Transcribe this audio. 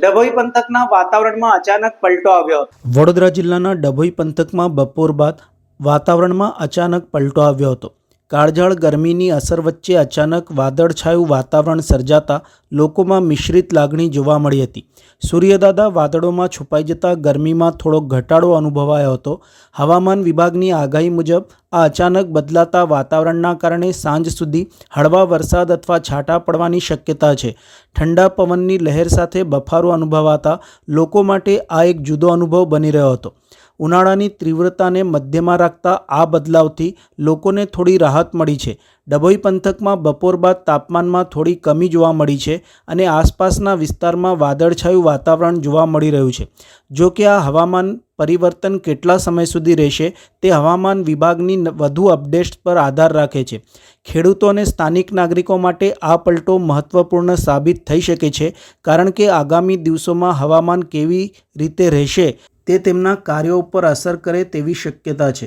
ડભોઈ પંથકના વાતાવરણમાં અચાનક પલટો આવ્યો. વડોદરા જિલ્લાના ડભોઈ પંથકમાં બપોર બાદ વાતાવરણમાં અચાનક પલટો આવ્યો હતો. કાળઝાળ ગરમીની અસર વચ્ચે અચાનક વાદળછાયું વાતાવરણ સર્જાતા લોકોમાં મિશ્રિત લાગણી જોવા મળી હતી. સૂર્યદાદા વાદળોમાં છુપાઈ જતા ગરમીમાં થોડો ઘટાડો અનુભવાયો હતો. હવામાન વિભાગની આગાહી મુજબ, આ અચાનક બદલાતા વાતાવરણના કારણે સાંજ સુધી હળવા વરસાદ અથવા છાંટા પડવાની શક્યતા છે. ઠંડા પવનની લહેર સાથે બફારો અનુભવાતા લોકો માટે આ એક જુદો અનુભવ બની રહ્યો હતો. ઉનાળાની તીવ્રતાને મધ્યમાં રાખતા આ બદલાવથી લોકોને થોડી રાહત મળી છે. ડભોઈ પંથકમાં બપોર બાદ તાપમાનમાં થોડી કમી જોવા મળી છે અને આસપાસના વિસ્તારમાં વાદળછાયું વાતાવરણ જોવા મળી રહ્યું છે. જો કે આ હવામાન પરિવર્તન કેટલા સમય સુધી રહેશે તે હવામાન વિભાગની વધુ અપડેટ્સ પર આધાર રાખે છે. ખેડૂતો અને સ્થાનિક નાગરિકો માટે આ પલટો મહત્વપૂર્ણ સાબિત થઈ શકે છે કારણ કે આગામી દિવસોમાં હવામાન કેવી રીતે રહેશે તે તેમના કાર્યો ઉપર અસર કરે તેવી શક્યતા છે.